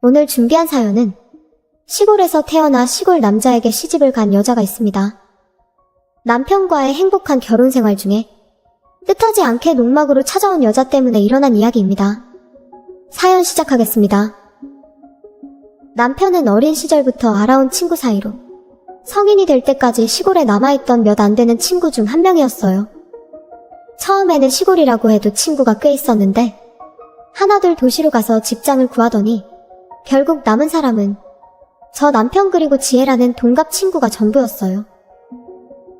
오늘 준비한 사연은 시골에서 태어나 시골 남자에게 시집을 간 여자가 있습니다. 남편과의 행복한 결혼 생활 중에 뜻하지 않게 농막으로 찾아온 여자 때문에 일어난 이야기입니다. 사연 시작하겠습니다. 남편은 어린 시절부터 알아온 친구 사이로 성인이 될 때까지 시골에 남아있던 몇 안 되는 친구 중 한 명이었어요. 처음에는 시골이라고 해도 친구가 꽤 있었는데 하나둘 도시로 가서 직장을 구하더니 결국 남은 사람은 저 남편 그리고 지혜라는 동갑 친구가 전부였어요.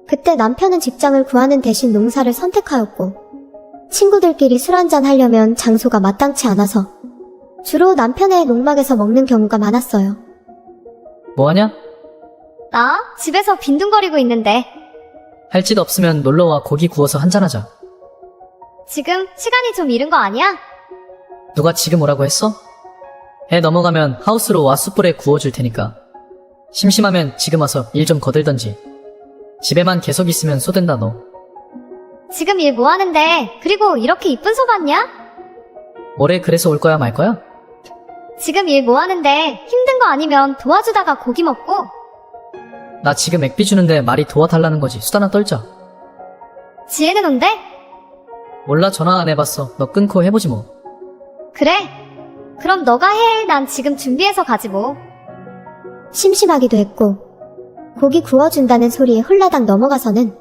그때 남편은 직장을 구하는 대신 농사를 선택하였고 친구들끼리 술 한잔 하려면 장소가 마땅치 않아서 주로 남편의 농막에서 먹는 경우가 많았어요. 뭐하냐? 나 집에서 빈둥거리고 있는데 할 짓 없으면 놀러와 고기 구워서 한잔하자. 지금 시간이 좀 이른 거 아니야? 누가 지금 오라고 했어? 해 넘어가면 하우스로 와 숯불에 구워줄 테니까. 심심하면 지금 와서 일 좀 거들던지. 집에만 계속 있으면 쏘된다 너. 지금 일 뭐 하는데 그리고 이렇게 이쁜 소 봤냐? 올해 그래서 올 거야 말 거야? 지금 일 뭐 하는데 힘든 거 아니면 도와주다가 고기 먹고 나 지금 액비 주는데 말이 도와달라는 거지 수다나 떨자. 지혜는 온대? 몰라 전화 안 해봤어. 너 끊고 해보지 뭐. 그래. 그럼 너가 해. 난 지금 준비해서 가지 뭐. 심심하기도 했고 고기 구워준다는 소리에 홀라당 넘어가서는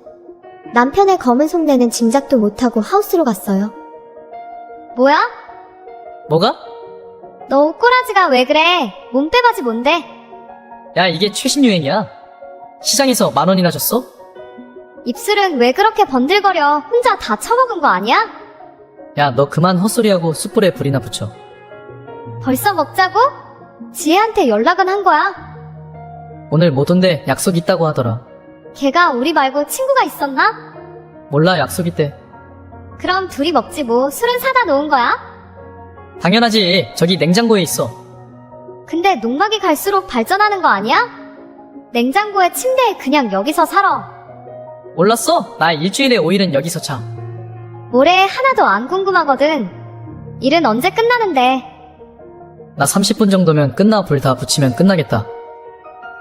남편의 검은 속내는 짐작도 못하고 하우스로 갔어요. 뭐야? 뭐가? 너 옷꼬라지가 왜 그래? 몸빼바지 뭔데? 야 이게 최신 유행이야. 시장에서 만 원이나 줬어? 입술은 왜 그렇게 번들거려? 혼자 다 처먹은 거 아니야? 야 너 그만 헛소리하고 숯불에 불이나 붙여. 벌써 먹자고? 지혜한테 연락은 한 거야. 오늘 못 온대 약속 있다고 하더라. 걔가 우리 말고 친구가 있었나? 몰라 약속 있대. 그럼 둘이 먹지 뭐. 술은 사다 놓은 거야? 당연하지. 저기 냉장고에 있어. 근데 농막이 갈수록 발전하는 거 아니야? 냉장고에 침대에 그냥 여기서 살아. 몰랐어? 나 일주일에 5일은 여기서 자. 올해 하나도 안 궁금하거든. 일은 언제 끝나는데? 나 30분 정도면 끝나 불 다 붙이면 끝나겠다.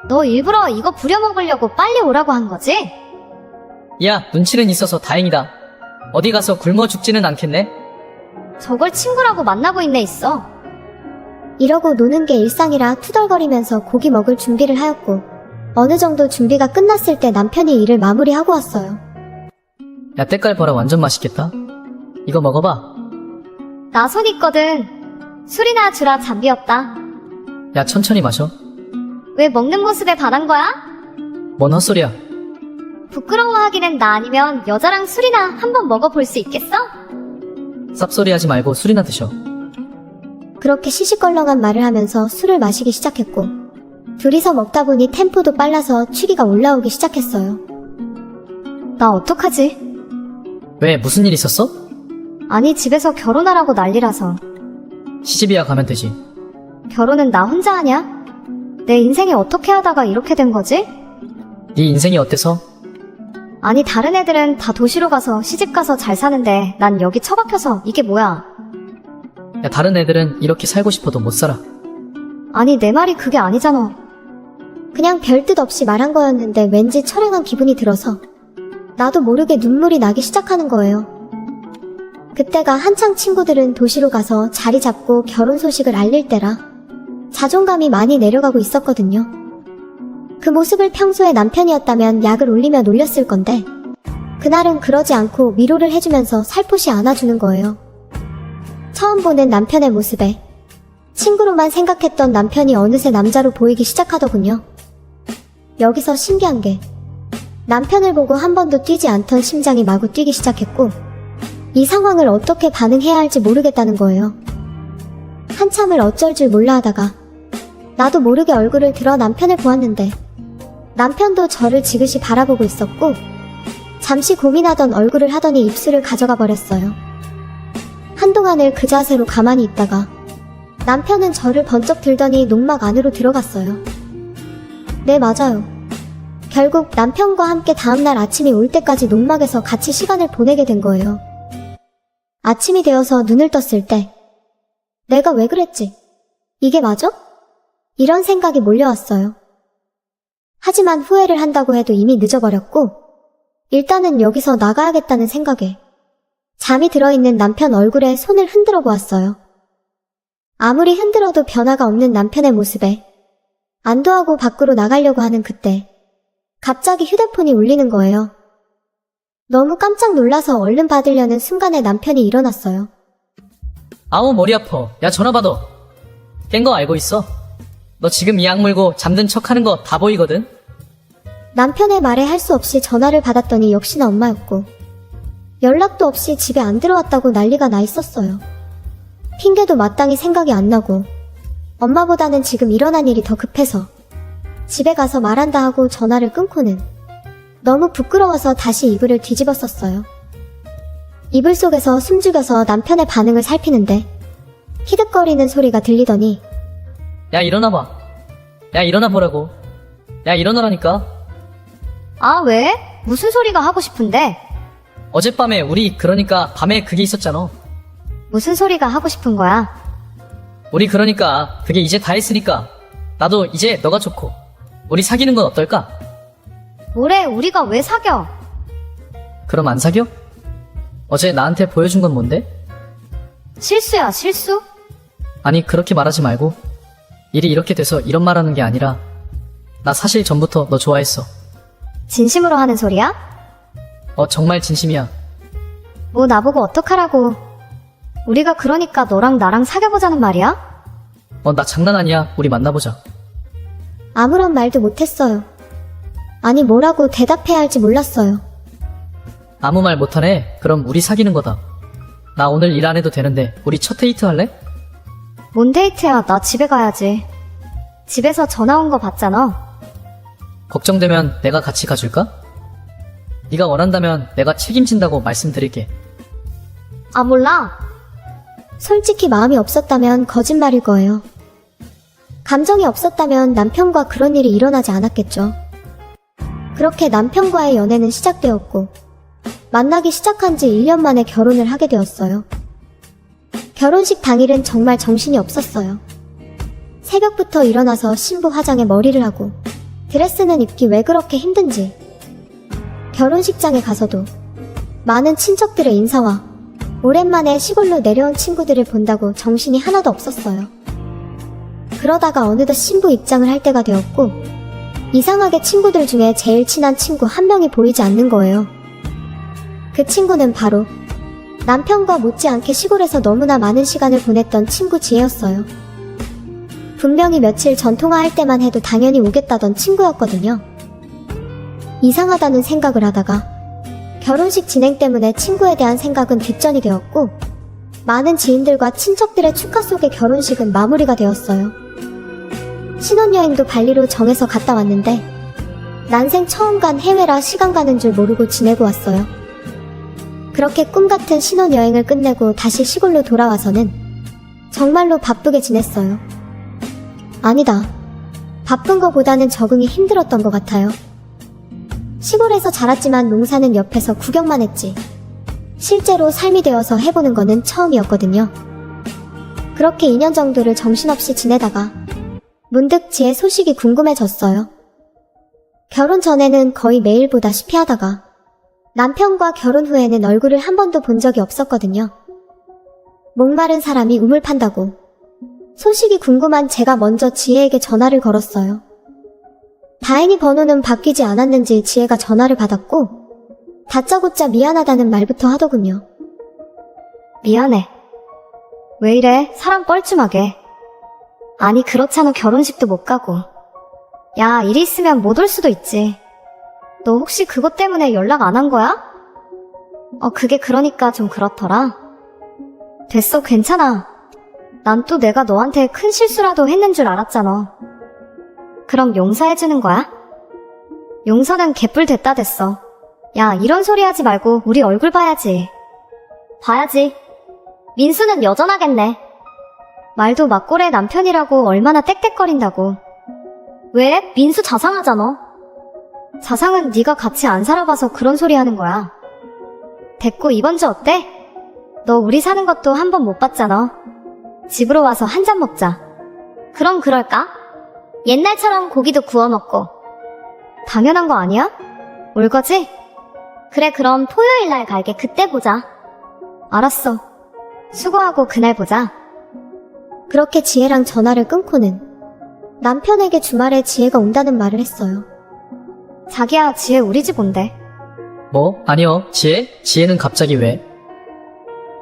너 일부러 이거 부려먹으려고 빨리 오라고 한 거지? 야, 눈치는 있어서 다행이다. 어디 가서 굶어 죽지는 않겠네? 저걸 친구라고 만나고 있네 있어. 이러고 노는 게 일상이라 투덜거리면서 고기 먹을 준비를 하였고 어느 정도 준비가 끝났을 때 남편이 일을 마무리하고 왔어요. 야, 때깔 봐라 완전 맛있겠다. 이거 먹어봐. 나손 있거든. 술이나 주라 잠비 없다. 야, 천천히 마셔. 왜 먹는 모습에 반한 거야? 뭔 헛소리야. 부끄러워하기는 나 아니면 여자랑 술이나 한번 먹어볼 수 있겠어? 쌉소리 하지 말고 술이나 드셔. 그렇게 시시껄렁한 말을 하면서 술을 마시기 시작했고 둘이서 먹다 보니 템포도 빨라서 취기가 올라오기 시작했어요. 나 어떡하지? 왜, 무슨 일 있었어? 아니 집에서 결혼하라고 난리라서 시집이야 가면 되지. 결혼은 나 혼자 하냐? 내 인생에 어떻게 하다가 이렇게 된 거지? 네 인생이 어때서? 아니 다른 애들은 다 도시로 가서 시집 가서 잘 사는데 난 여기 처박혀서 이게 뭐야? 야, 다른 애들은 이렇게 살고 싶어도 못 살아. 아니 내 말이 그게 아니잖아. 그냥 별 뜻 없이 말한 거였는데 왠지 철행한 기분이 들어서 나도 모르게 눈물이 나기 시작하는 거예요. 그때가 한창 친구들은 도시로 가서 자리 잡고 결혼 소식을 알릴 때라 자존감이 많이 내려가고 있었거든요. 그 모습을 평소에 남편이었다면 약을 올리며 놀렸을 건데 그날은 그러지 않고 위로를 해주면서 살포시 안아주는 거예요. 처음 보는 남편의 모습에 친구로만 생각했던 남편이 어느새 남자로 보이기 시작하더군요. 여기서 신기한 게 남편을 보고 한 번도 뛰지 않던 심장이 마구 뛰기 시작했고 이 상황을 어떻게 반응해야 할지 모르겠다는 거예요. 한참을 어쩔 줄 몰라 하다가 나도 모르게 얼굴을 들어 남편을 보았는데 남편도 저를 지그시 바라보고 있었고 잠시 고민하던 얼굴을 하더니 입술을 가져가 버렸어요. 한동안을 그 자세로 가만히 있다가 남편은 저를 번쩍 들더니 농막 안으로 들어갔어요. 네, 맞아요. 결국 남편과 함께 다음날 아침이 올 때까지 농막에서 같이 시간을 보내게 된 거예요. 아침이 되어서 눈을 떴을 때, 내가 왜 그랬지? 이게 맞아? 이런 생각이 몰려왔어요. 하지만 후회를 한다고 해도 이미 늦어버렸고, 일단은 여기서 나가야겠다는 생각에 잠이 들어있는 남편 얼굴에 손을 흔들어 보았어요. 아무리 흔들어도 변화가 없는 남편의 모습에 안도하고 밖으로 나가려고 하는 그때 갑자기 휴대폰이 울리는 거예요. 너무 깜짝 놀라서 얼른 받으려는 순간에 남편이 일어났어요. 아우 머리 아파. 야 전화 받아. 깬 거 알고 있어? 너 지금 이 약 물고 잠든 척 하는 거 다 보이거든? 남편의 말에 할 수 없이 전화를 받았더니 역시나 엄마였고 연락도 없이 집에 안 들어왔다고 난리가 나 있었어요. 핑계도 마땅히 생각이 안 나고 엄마보다는 지금 일어난 일이 더 급해서 집에 가서 말한다 하고 전화를 끊고는 너무 부끄러워서 다시 이불을 뒤집어 썼어요. 이불 속에서 숨죽여서 남편의 반응을 살피는데 히득거리는 소리가 들리더니 야 일어나봐. 야 일어나 보라고. 야 일어나라니까. 아, 왜? 무슨 소리가 하고 싶은데? 어젯밤에 우리 그러니까 밤에 그게 있었잖아. 무슨 소리가 하고 싶은 거야? 우리 그러니까 그게 이제 다 했으니까 나도 이제 너가 좋고 우리 사귀는 건 어떨까? 뭐래, 우리가 왜 사겨? 그럼 안 사겨? 어제 나한테 보여준 건 뭔데? 실수야, 실수? 아니 그렇게 말하지 말고 일이 이렇게 돼서 이런 말하는 게 아니라 나 사실 전부터 너 좋아했어. 진심으로 하는 소리야? 어 정말 진심이야. 뭐 나보고 어떡하라고. 우리가 그러니까 너랑 나랑 사귀어보자는 말이야? 어 나 장난 아니야. 우리 만나보자. 아무런 말도 못했어요. 아니 뭐라고 대답해야 할지 몰랐어요. 아무 말 못하네. 그럼 우리 사귀는 거다. 나 오늘 일 안 해도 되는데 우리 첫 데이트 할래? 뭔 데이트야, 나 집에 가야지. 집에서 전화 온 거 봤잖아. 걱정되면 내가 같이 가줄까? 네가 원한다면 내가 책임진다고 말씀드릴게. 아, 몰라. 솔직히 마음이 없었다면 거짓말일 거예요. 감정이 없었다면 남편과 그런 일이 일어나지 않았겠죠. 그렇게 남편과의 연애는 시작되었고, 만나기 시작한 지 1년 만에 결혼을 하게 되었어요. 결혼식 당일은 정말 정신이 없었어요. 새벽부터 일어나서 신부 화장에 머리를 하고, 드레스는 입기 왜 그렇게 힘든지. 결혼식장에 가서도 많은 친척들의 인사와 오랜만에 시골로 내려온 친구들을 본다고 정신이 하나도 없었어요. 그러다가 어느덧 신부 입장을 할 때가 되었고, 이상하게 친구들 중에 제일 친한 친구 한 명이 보이지 않는 거예요. 그 친구는 바로 남편과 못지않게 시골에서 너무나 많은 시간을 보냈던 친구 지혜였어요. 분명히 며칠 전 통화할 때만 해도 당연히 오겠다던 친구였거든요. 이상하다는 생각을 하다가 결혼식 진행 때문에 친구에 대한 생각은 뒷전이 되었고, 많은 지인들과 친척들의 축하 속에 결혼식은 마무리가 되었어요. 신혼여행도 발리로 정해서 갔다 왔는데, 난생 처음 간 해외라 시간 가는 줄 모르고 지내고 왔어요. 그렇게 꿈 같은 신혼여행을 끝내고 다시 시골로 돌아와서는 정말로 바쁘게 지냈어요. 아니다. 바쁜 거보다는 적응이 힘들었던 것 같아요. 시골에서 자랐지만 농사는 옆에서 구경만 했지. 실제로 삶이 되어서 해보는 거는 처음이었거든요. 그렇게 2년 정도를 정신없이 지내다가 문득 제 소식이 궁금해졌어요. 결혼 전에는 거의 매일 보다시피 하다가 남편과 결혼 후에는 얼굴을 한 번도 본 적이 없었거든요. 목마른 사람이 우물 판다고 소식이 궁금한 제가 먼저 지혜에게 전화를 걸었어요. 다행히 번호는 바뀌지 않았는지 지혜가 전화를 받았고, 다짜고짜 미안하다는 말부터 하더군요. 미안해. 왜 이래? 사람 뻘쭘하게. 아니, 그렇잖아. 결혼식도 못 가고. 야, 일 있으면 못 올 수도 있지. 너 혹시 그것 때문에 연락 안 한 거야? 어, 그게 그러니까 좀 그렇더라. 됐어, 괜찮아. 난 또 내가 너한테 큰 실수라도 했는 줄 알았잖아. 그럼 용서해주는 거야? 용서는 개뿔 됐다 됐어. 야, 이런 소리 하지 말고 우리 얼굴 봐야지. 봐야지. 민수는 여전하겠네. 말도 막고래 남편이라고 얼마나 땡땡거린다고. 왜? 민수 자상하잖아. 자상은 네가 같이 안 살아봐서 그런 소리 하는 거야. 됐고 이번 주 어때? 너 우리 사는 것도 한 번 못 봤잖아. 집으로 와서 한 잔 먹자. 그럼 그럴까? 옛날처럼 고기도 구워 먹고. 당연한 거 아니야? 올 거지? 그래, 그럼 토요일 날 갈게. 그때 보자. 알았어. 수고하고 그날 보자. 그렇게 지혜랑 전화를 끊고는 남편에게 주말에 지혜가 온다는 말을 했어요. 자기야, 지혜 우리 집 온대. 뭐? 아니요. 지혜? 지혜는 갑자기 왜?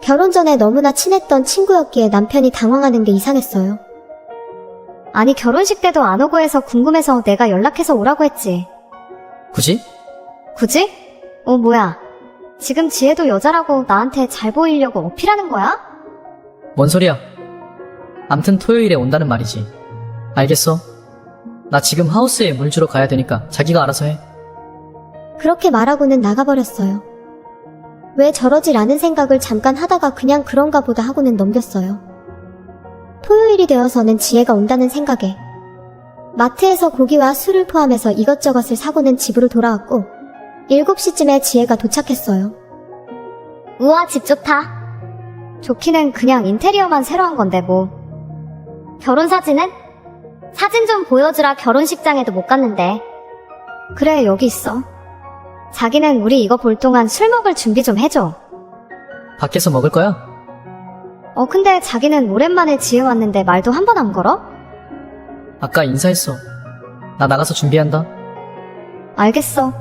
결혼 전에 너무나 친했던 친구였기에 남편이 당황하는 게 이상했어요. 아니, 결혼식 때도 안 오고 해서 궁금해서 내가 연락해서 오라고 했지. 굳이? 굳이? 어, 뭐야. 지금 지혜도 여자라고 나한테 잘 보이려고 어필하는 거야? 뭔 소리야? 암튼 토요일에 온다는 말이지. 알겠어. 나 지금 하우스에 물 주러 가야 되니까 자기가 알아서 해. 그렇게 말하고는 나가버렸어요. 왜 않은 생각을 잠깐 하다가 그냥 그런가 보다 하고는 넘겼어요. 토요일이 되어서는 지혜가 온다는 생각에 마트에서 고기와 술을 포함해서 이것저것을 사고는 집으로 돌아왔고 7시쯤에 지혜가 도착했어요. 우와, 집 좋다. 좋기는 그냥 인테리어만 새로 한 건데, 뭐. 결혼 사진은? 사진 좀 보여주라 결혼식장에도 못 갔는데. 그래, 여기 있어. 자기는 우리 이거 볼 동안 술 먹을 준비 좀 해줘. 밖에서 먹을 거야? 어, 근데 자기는 오랜만에 지혜 왔는데 말도 한 번 안 걸어? 아까 인사했어. 나 나가서 준비한다. 알겠어.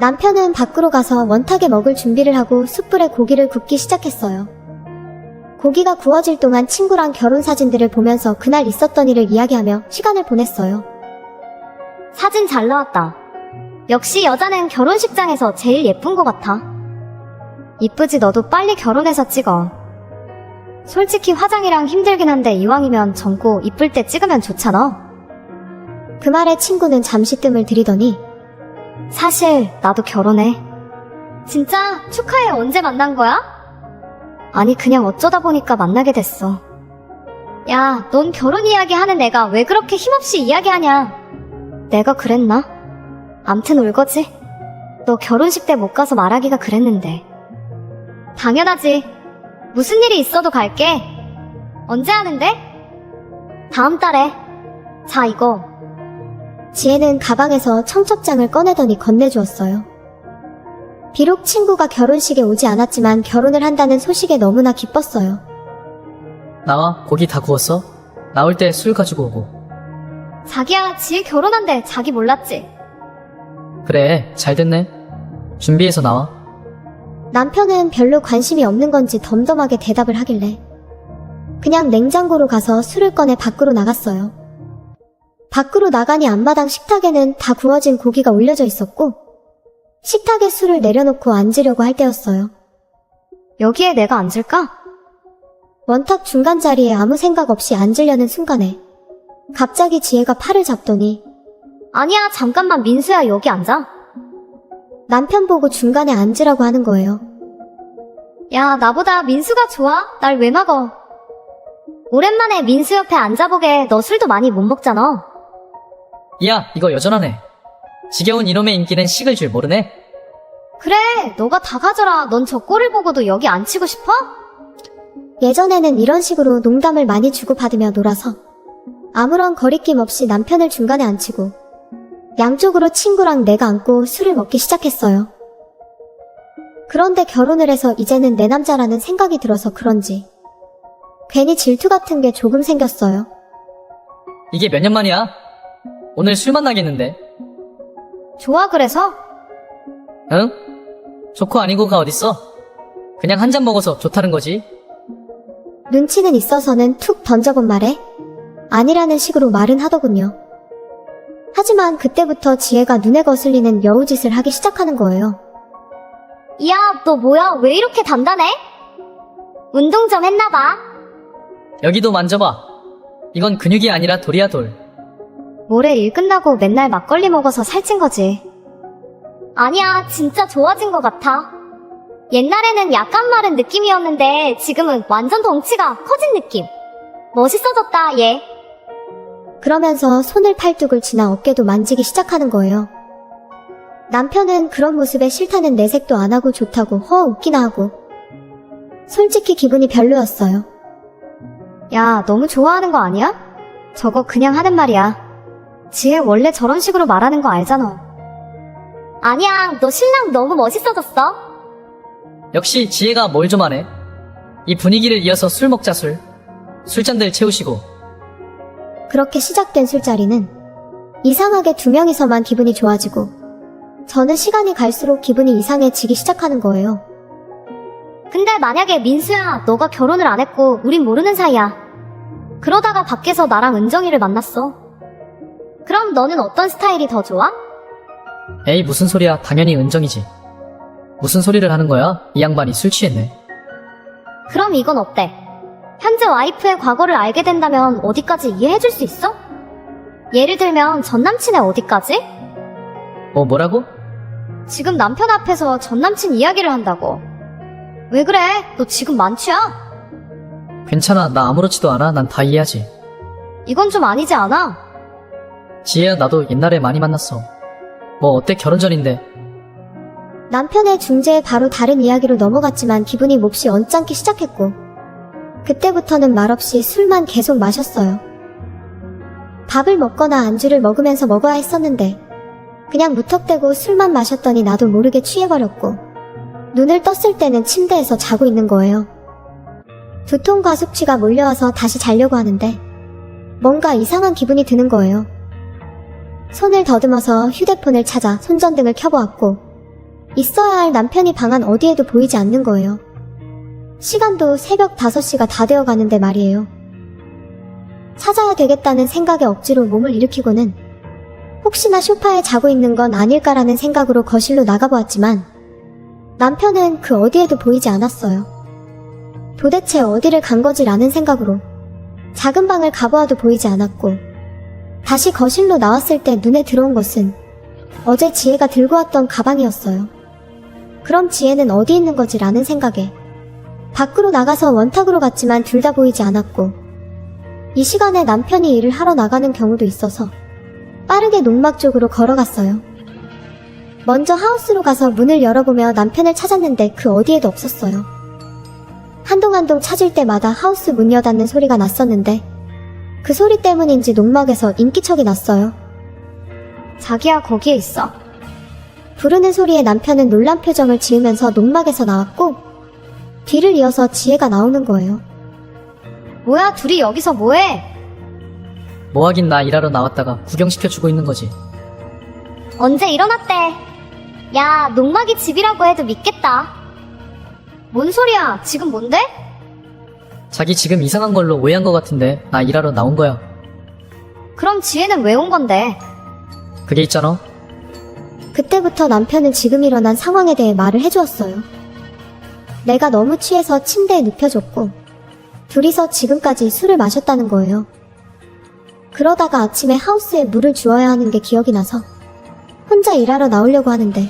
남편은 밖으로 가서 원탁에 먹을 준비를 하고 숯불에 고기를 굽기 시작했어요. 고기가 구워질 동안 친구랑 결혼 사진들을 보면서 그날 있었던 일을 이야기하며 시간을 보냈어요. 사진 잘 나왔다. 역시 여자는 결혼식장에서 제일 예쁜 것 같아. 이쁘지 너도 빨리 결혼해서 찍어. 솔직히 화장이랑 힘들긴 한데 이왕이면 젊고 이쁠 때 찍으면 좋잖아. 그 말에 친구는 잠시 뜸을 들이더니 사실 나도 결혼해. 진짜 축하해 언제 만난 거야? 아니 그냥 어쩌다 보니까 만나게 됐어. 야, 넌 결혼 이야기 하는 애가 왜 그렇게 힘없이 이야기하냐? 내가 그랬나? 암튼 올 거지? 너 결혼식 때 못 가서 말하기가 그랬는데. 당연하지. 무슨 일이 있어도 갈게. 언제 하는데? 다음 달에. 자, 이거. 지혜는 가방에서 청첩장을 꺼내더니 건네주었어요. 비록 친구가 결혼식에 오지 않았지만 결혼을 한다는 소식에 너무나 기뻤어요. 나와. 고기 다 구웠어? 나올 때 술 가지고 오고. 자기야, 지혜 결혼한대. 자기 몰랐지? 그래. 잘 됐네. 준비해서 나와. 남편은 별로 관심이 없는 건지 덤덤하게 대답을 하길래 그냥 냉장고로 가서 술을 꺼내 밖으로 나갔어요. 밖으로 나가니 앞마당 식탁에는 다 구워진 고기가 올려져 있었고 식탁에 술을 내려놓고 앉으려고 할 때였어요. 여기에 내가 앉을까? 원탁 중간 자리에 아무 생각 없이 앉으려는 순간에 갑자기 지혜가 팔을 잡더니 아니야, 잠깐만 민수야 여기 앉아. 남편 보고 중간에 앉으라고 하는 거예요. 야, 나보다 민수가 좋아? 날 왜 막어? 오랜만에 민수 옆에 앉아보게 너 술도 많이 못 먹잖아. 야, 이거 여전하네. 지겨운 이놈의 인기는 식을 줄 모르네. 그래, 너가 다 가져라. 넌 저 꼴을 보고도 여기 앉히고 싶어? 예전에는 이런 식으로 농담을 많이 주고받으며 놀아서 아무런 거리낌 없이 남편을 중간에 앉히고 양쪽으로 친구랑 내가 앉고 술을 먹기 시작했어요. 그런데 결혼을 해서 이제는 내 남자라는 생각이 들어서 그런지 괜히 질투 같은 게 조금 생겼어요. 이게 몇 년 만이야? 오늘 술 만나겠는데. 좋아, 그래서? 응? 좋고 아니고가 어딨어? 그냥 한 잔 먹어서 좋다는 거지. 눈치는 있어서는 툭 던져본 말에 아니라는 식으로 말은 하더군요. 하지만 그때부터 지혜가 눈에 거슬리는 여우짓을 하기 시작하는 거예요. 야, 너 뭐야? 왜 이렇게 단단해? 운동 좀 했나봐. 여기도 만져봐. 이건 근육이 아니라 돌이야 돌. 모레 일 끝나고 맨날 막걸리 먹어서 살찐 거지. 아니야, 진짜 좋아진 것 같아. 옛날에는 약간 마른 느낌이었는데 지금은 완전 덩치가 커진 느낌. 멋있어졌다, 얘. 그러면서 손을 팔뚝을 지나 어깨도 만지기 시작하는 거예요. 남편은 그런 모습에 싫다는 내색도 안 하고 좋다고 허 웃기나 하고 솔직히 기분이 별로였어요. 야, 너무 좋아하는 거 아니야? 저거 그냥 하는 말이야. 지혜 원래 저런 식으로 말하는 거 알잖아. 아니야, 너 신랑 너무 멋있어졌어. 역시 지혜가 뭘 좀 하네. 이 분위기를 이어서 술 먹자 술. 술잔들 채우시고 그렇게 시작된 술자리는 이상하게 두 명이서만 기분이 좋아지고 저는 시간이 갈수록 기분이 이상해지기 시작하는 거예요. 근데 만약에 민수야, 너가 결혼을 안 했고 우린 모르는 사이야. 그러다가 밖에서 나랑 은정이를 만났어. 그럼 너는 어떤 스타일이 더 좋아? 에이 무슨 소리야 당연히 은정이지. 무슨 소리를 하는 거야? 이 양반이 술 취했네. 그럼 이건 어때? 현재 와이프의 과거를 알게 된다면 어디까지 이해해줄 수 있어? 예를 들면 전 남친의 어디까지? 뭐 뭐라고? 지금 남편 앞에서 전 남친 이야기를 한다고. 왜 그래? 너 지금 만취야? 괜찮아 나 아무렇지도 않아 난 다 이해하지. 이건 좀 아니지 않아? 지혜야 나도 옛날에 많이 만났어. 뭐 어때 결혼 전인데 남편의 중재에 바로 다른 이야기로 넘어갔지만 기분이 몹시 언짢기 시작했고 그때부터는 말없이 술만 계속 마셨어요. 밥을 먹거나 안주를 먹으면서 먹어야 했었는데 그냥 무턱대고 술만 마셨더니 나도 모르게 취해버렸고 눈을 떴을 때는 침대에서 자고 있는 거예요. 두통과 숙취가 몰려와서 다시 자려고 하는데 뭔가 이상한 기분이 드는 거예요. 손을 더듬어서 휴대폰을 찾아 손전등을 켜보았고 있어야 할 남편이 방 안 어디에도 보이지 않는 거예요. 시간도 새벽 5시가 다 되어 가는데 말이에요. 찾아야 되겠다는 생각에 억지로 몸을 일으키고는 혹시나 소파에 자고 있는 건 아닐까라는 생각으로 거실로 나가보았지만 남편은 그 어디에도 보이지 않았어요. 도대체 어디를 간 거지라는 생각으로 작은 방을 가보아도 보이지 않았고 다시 거실로 나왔을 때 눈에 들어온 것은 어제 지혜가 들고 왔던 가방이었어요. 그럼 지혜는 어디 있는 거지라는 생각에 밖으로 나가서 원탁으로 갔지만 둘 다 보이지 않았고 이 시간에 남편이 일을 하러 나가는 경우도 있어서 빠르게 농막 쪽으로 걸어갔어요. 먼저 하우스로 가서 문을 열어보며 남편을 찾았는데 그 어디에도 없었어요. 한동한동 찾을 때마다 하우스 문 여닫는 소리가 났었는데 그 소리 때문인지 농막에서 인기척이 났어요. 자기야, 거기에 있어. 부르는 소리에 남편은 놀란 표정을 지으면서 농막에서 나왔고 뒤를 이어서 지혜가 나오는 거예요. 뭐야, 둘이 여기서 뭐해? 뭐 하긴 나 일하러 나왔다가 구경시켜주고 있는 거지. 언제 일어났대? 야, 농막이 집이라고 해도 믿겠다. 뭔 소리야? 지금 뭔데? 자기 지금 이상한 걸로 오해한 것 같은데 나 일하러 나온 거야. 그럼 지혜는 왜 온 건데? 그게 있잖아. 그때부터 남편은 지금 일어난 상황에 대해 말을 해주었어요. 내가 너무 취해서 침대에 눕혀줬고 둘이서 지금까지 술을 마셨다는 거예요. 그러다가 아침에 하우스에 물을 주어야 하는 게 기억이 나서 혼자 일하러 나오려고 하는데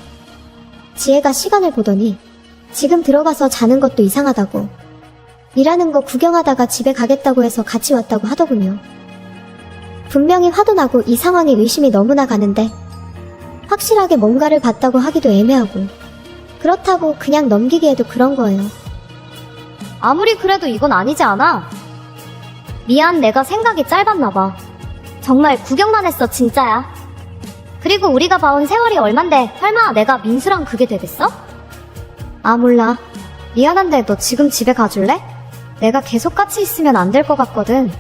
지혜가 시간을 보더니 지금 들어가서 자는 것도 이상하다고 일하는 거 구경하다가 집에 가겠다고 해서 같이 왔다고 하더군요. 분명히 화도 나고 이 상황에 의심이 너무나 가는데 확실하게 뭔가를 봤다고 하기도 애매하고 그렇다고 그냥 넘기기에도 그런 거예요. 아무리 그래도 이건 아니지 않아? 미안, 내가 생각이 짧았나봐. 정말 구경만 했어, 진짜야. 그리고 우리가 봐온 세월이 얼만데, 설마 내가 민수랑 그게 되겠어? 아, 몰라. 미안한데, 너 지금 집에 가줄래? 내가 계속 같이 있으면 안 될 것 같거든.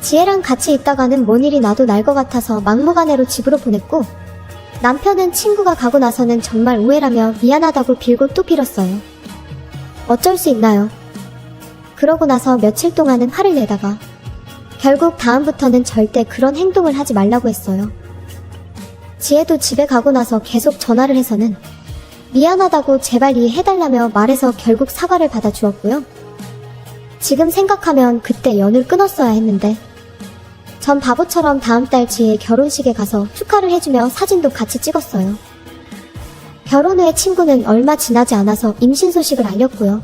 지혜랑 같이 있다가는 뭔 일이 나도 날 것 같아서 막무가내로 집으로 보냈고 남편은 친구가 가고 나서는 정말 우애라며 미안하다고 빌고 또 빌었어요. 어쩔 수 있나요? 그러고 나서 며칠 동안은 화를 내다가 결국 다음부터는 절대 그런 행동을 하지 말라고 했어요. 지혜도 집에 가고 나서 계속 전화를 해서는 미안하다고 제발 이해해달라며 말해서 결국 사과를 받아주었고요. 지금 생각하면 그때 연을 끊었어야 했는데 전 바보처럼 다음 달 지혜 결혼식에 가서 축하를 해주며 사진도 같이 찍었어요. 결혼 후에 친구는 얼마 지나지 않아서 임신 소식을 알렸고요.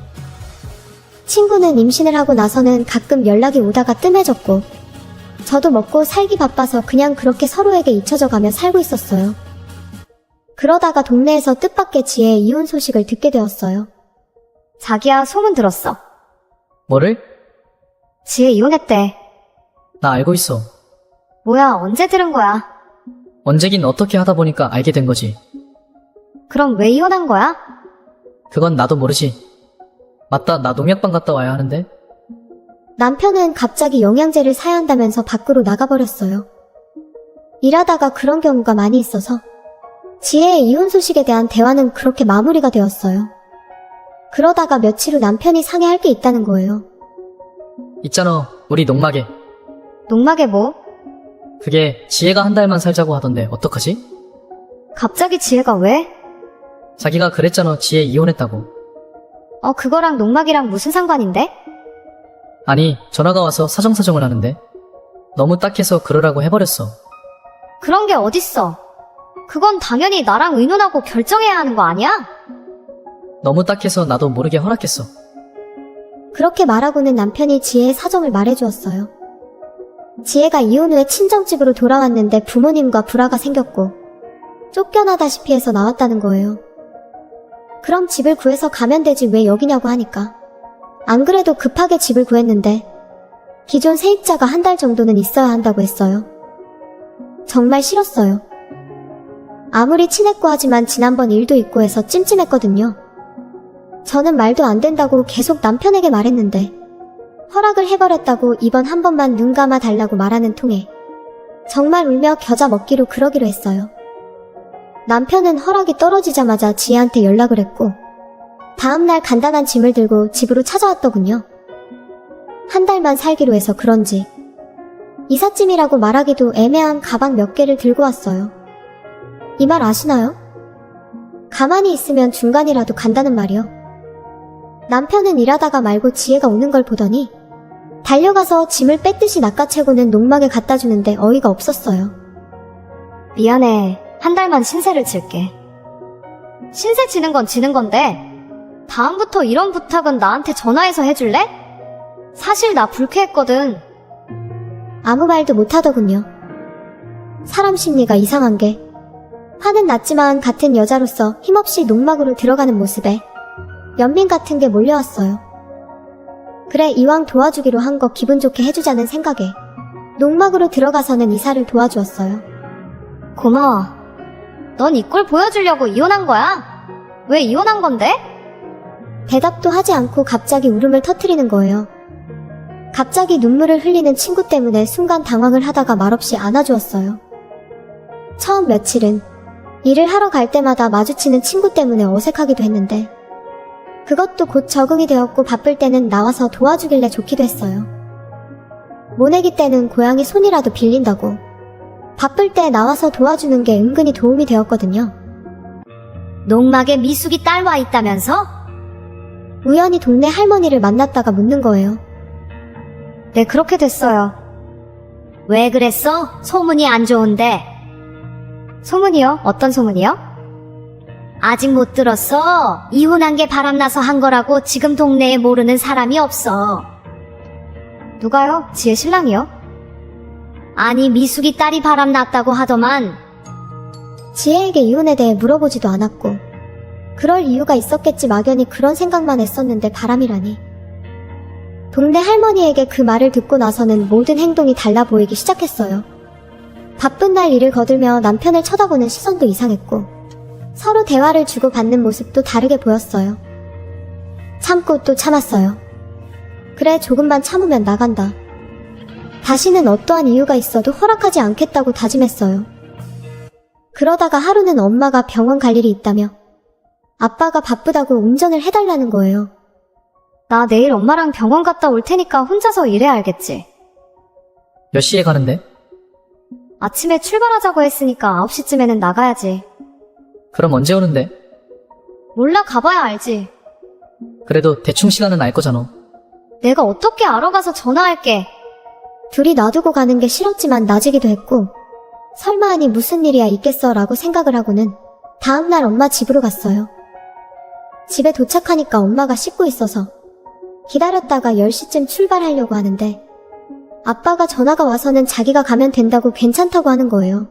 친구는 임신을 하고 나서는 가끔 연락이 오다가 뜸해졌고 저도 먹고 살기 바빠서 그냥 그렇게 서로에게 잊혀져 가며 살고 있었어요. 그러다가 동네에서 뜻밖의 지혜의 이혼 소식을 듣게 되었어요. 자기야, 소문 들었어. 뭐를? 지혜 이혼했대. 나 알고 있어. 뭐야, 언제 들은 거야? 언제긴 어떻게 하다 보니까 알게 된 거지. 그럼 왜 이혼한 거야? 그건 나도 모르지. 맞다, 나 농약방 갔다 와야 하는데. 남편은 갑자기 영양제를 사야 한다면서 밖으로 나가버렸어요. 일하다가 그런 경우가 많이 있어서 지혜의 이혼 소식에 대한 대화는 그렇게 마무리가 되었어요. 그러다가 며칠 후 남편이 상의할 게 있다는 거예요. 있잖아, 우리 농막에. 농막에 뭐? 그게 지혜가 한 달만 살자고 하던데 어떡하지? 갑자기 지혜가 왜? 자기가 그랬잖아, 지혜 이혼했다고. 어, 그거랑 농막이랑 무슨 상관인데? 아니, 전화가 와서 사정사정을 하는데. 너무 딱해서 그러라고 해버렸어. 그런 게 어딨어. 그건 당연히 나랑 의논하고 결정해야 하는 거 아니야? 너무 딱해서 나도 모르게 허락했어. 그렇게 말하고는 남편이 지혜의 사정을 말해주었어요. 지혜가 이혼 후에 친정집으로 돌아왔는데 부모님과 불화가 생겼고 쫓겨나다시피 해서 나왔다는 거예요. 그럼 집을 구해서 가면 되지 왜 여기냐고 하니까 안 그래도 급하게 집을 구했는데 기존 세입자가 한 달 정도는 있어야 한다고 했어요. 정말 싫었어요. 아무리 친했고 하지만 지난번 일도 있고 해서 찜찜했거든요. 저는 말도 안 된다고 계속 남편에게 말했는데 허락을 해버렸다고 이번 한 번만 눈 감아 달라고 말하는 통에 정말 울며 겨자 먹기로 그러기로 했어요. 남편은 허락이 떨어지자마자 지혜한테 연락을 했고 다음날 간단한 짐을 들고 집으로 찾아왔더군요. 한 달만 살기로 해서 그런지 이삿짐이라고 말하기도 애매한 가방 몇 개를 들고 왔어요. 이 말 아시나요? 가만히 있으면 중간이라도 간다는 말이요. 남편은 일하다가 말고 지혜가 오는 걸 보더니 달려가서 짐을 뺏듯이 낚아채고는 농막에 갖다 주는데 어이가 없었어요. 미안해. 한 달만 신세를 질게. 신세 지는 건 지는 건데, 다음부터 이런 부탁은 나한테 전화해서 해줄래? 사실 나 불쾌했거든. 아무 말도 못하더군요. 사람 심리가 이상한 게 화는 났지만 같은 여자로서 힘없이 농막으로 들어가는 모습에 연민 같은 게 몰려왔어요. 그래 이왕 도와주기로 한 거 기분 좋게 해주자는 생각에 농막으로 들어가서는 이사를 도와주었어요. 고마워. 넌 이 꼴 보여주려고 이혼한 거야? 왜 이혼한 건데? 대답도 하지 않고 갑자기 울음을 터트리는 거예요. 갑자기 눈물을 흘리는 친구 때문에 순간 당황을 하다가 말없이 안아주었어요. 처음 며칠은 일을 하러 갈 때마다 마주치는 친구 때문에 어색하기도 했는데 그것도 곧 적응이 되었고 바쁠 때는 나와서 도와주길래 좋기도 했어요. 모내기 때는 고양이 손이라도 빌린다고 바쁠 때 나와서 도와주는 게 은근히 도움이 되었거든요. 농막에 미숙이 딸와 있다면서? 우연히 동네 할머니를 만났다가 묻는 거예요. 네, 그렇게 됐어요. 왜 그랬어? 소문이 안 좋은데. 소문이요? 어떤 소문이요? 아직 못 들었어. 이혼한 게 바람나서 한 거라고 지금 동네에 모르는 사람이 없어. 누가요? 지혜 신랑이요? 아니, 미숙이 딸이 바람났다고 하더만. 지혜에게 이혼에 대해 물어보지도 않았고 그럴 이유가 있었겠지 막연히 그런 생각만 했었는데 바람이라니 동네 할머니에게 그 말을 듣고 나서는 모든 행동이 달라 보이기 시작했어요. 바쁜 날 일을 거들며 남편을 쳐다보는 시선도 이상했고 서로 대화를 주고받는 모습도 다르게 보였어요. 참고 또 참았어요. 그래 조금만 참으면 나간다. 다시는 어떠한 이유가 있어도 허락하지 않겠다고 다짐했어요. 그러다가 하루는 엄마가 병원 갈 일이 있다며 아빠가 바쁘다고 운전을 해달라는 거예요. 나 내일 엄마랑 병원 갔다 올 테니까 혼자서 일해야 알겠지. 몇 시에 가는데? 아침에 출발하자고 했으니까 9시쯤에는 나가야지. 그럼 언제 오는데? 몰라 가봐야 알지. 그래도 대충 시간은 알 거잖아. 내가 어떻게 알아가서 전화할게. 둘이 놔두고 가는 게 싫었지만 나지기도 했고 설마 하니 무슨 일이야 있겠어 라고 생각을 하고는 다음날 엄마 집으로 갔어요. 집에 도착하니까 엄마가 씻고 있어서 기다렸다가 10시쯤 출발하려고 하는데 아빠가 전화가 와서는 자기가 가면 된다고 괜찮다고 하는 거예요.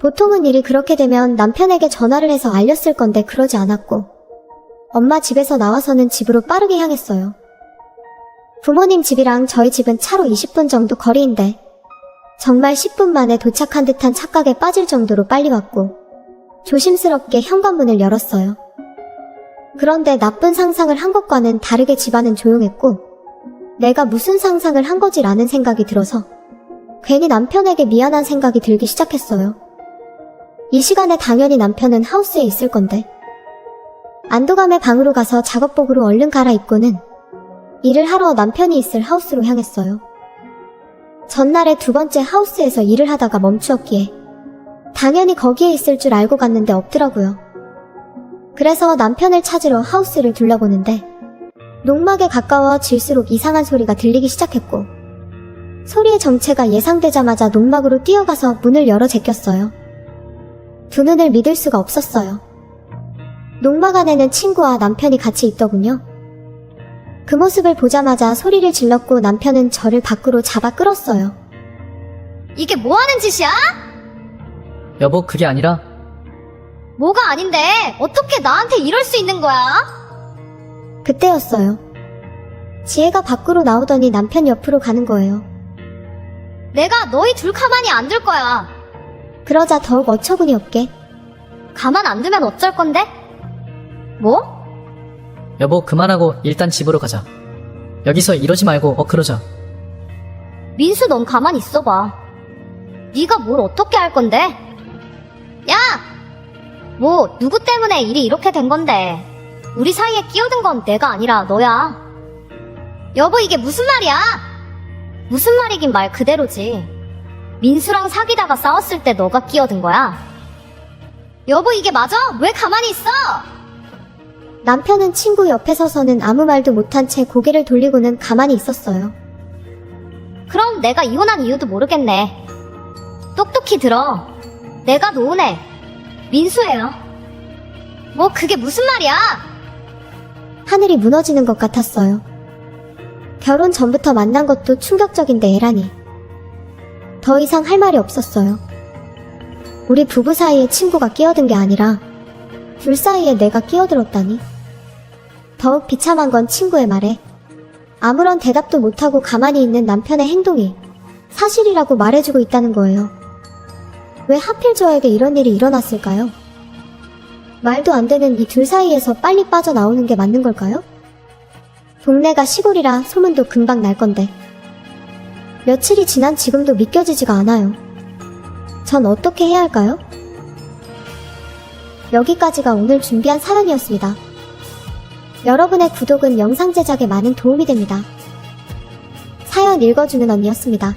보통은 일이 그렇게 되면 남편에게 전화를 해서 알렸을 건데 그러지 않았고 엄마 집에서 나와서는 집으로 빠르게 향했어요. 부모님 집이랑 저희 집은 차로 20분 정도 거리인데 정말 10분 만에 도착한 듯한 착각에 빠질 정도로 빨리 왔고 조심스럽게 현관문을 열었어요. 그런데 나쁜 상상을 한 것과는 다르게 집안은 조용했고 내가 무슨 상상을 한 거지라는 생각이 들어서 괜히 남편에게 미안한 생각이 들기 시작했어요. 이 시간에 당연히 남편은 하우스에 있을 건데 안도감에 방으로 가서 작업복으로 얼른 갈아입고는 일을 하러 남편이 있을 하우스로 향했어요. 전날에 두 번째 하우스에서 일을 하다가 멈추었기에 당연히 거기에 있을 줄 알고 갔는데 없더라고요. 그래서 남편을 찾으러 하우스를 둘러보는데 농막에 가까워질수록 이상한 소리가 들리기 시작했고 소리의 정체가 예상되자마자 농막으로 뛰어가서 문을 열어 제꼈어요. 두 눈을 믿을 수가 없었어요. 농막 안에는 친구와 남편이 같이 있더군요. 그 모습을 보자마자 소리를 질렀고 남편은 저를 밖으로 잡아 끌었어요. 이게 뭐 하는 짓이야? 여보, 그게 아니라 뭐가 아닌데 어떻게 나한테 이럴 수 있는 거야? 그때였어요. 지혜가 밖으로 나오더니 남편 옆으로 가는 거예요. 내가 너희 둘 가만히 안 둘 거야. 그러자 더욱 어처구니 없게 가만 안 두면 어쩔 건데? 뭐? 여보, 그만하고 일단 집으로 가자. 여기서 이러지 말고 어 그러자. 민수 넌 가만히 있어봐. 네가 뭘 어떻게 할 건데? 야! 뭐 누구 때문에 일이 이렇게 된 건데? 우리 사이에 끼어든 건 내가 아니라 너야. 여보 이게 무슨 말이야? 무슨 말이긴 말 그대로지. 민수랑 사귀다가 싸웠을 때 너가 끼어든 거야. 여보 이게 맞아? 왜 가만히 있어? 남편은 친구 옆에 서서는 아무 말도 못한 채 고개를 돌리고는 가만히 있었어요. 그럼 내가 이혼한 이유도 모르겠네. 똑똑히 들어. 내가 노은혜. 민수예요. 뭐 그게 무슨 말이야? 하늘이 무너지는 것 같았어요. 결혼 전부터 만난 것도 충격적인데 에라니. 더 이상 할 말이 없었어요. 우리 부부 사이에 친구가 끼어든 게 아니라 둘 사이에 내가 끼어들었다니. 더욱 비참한 건 친구의 말에 아무런 대답도 못하고 가만히 있는 남편의 행동이 사실이라고 말해주고 있다는 거예요. 왜 하필 저에게 이런 일이 일어났을까요? 말도 안 되는 이 둘 사이에서 빨리 빠져나오는 게 맞는 걸까요? 동네가 시골이라 소문도 금방 날 건데. 며칠이 지난 지금도 믿겨지지가 않아요. 전 어떻게 해야 할까요? 여기까지가 오늘 준비한 사연이었습니다. 여러분의 구독은 영상 제작에 많은 도움이 됩니다. 사연 읽어주는 언니였습니다.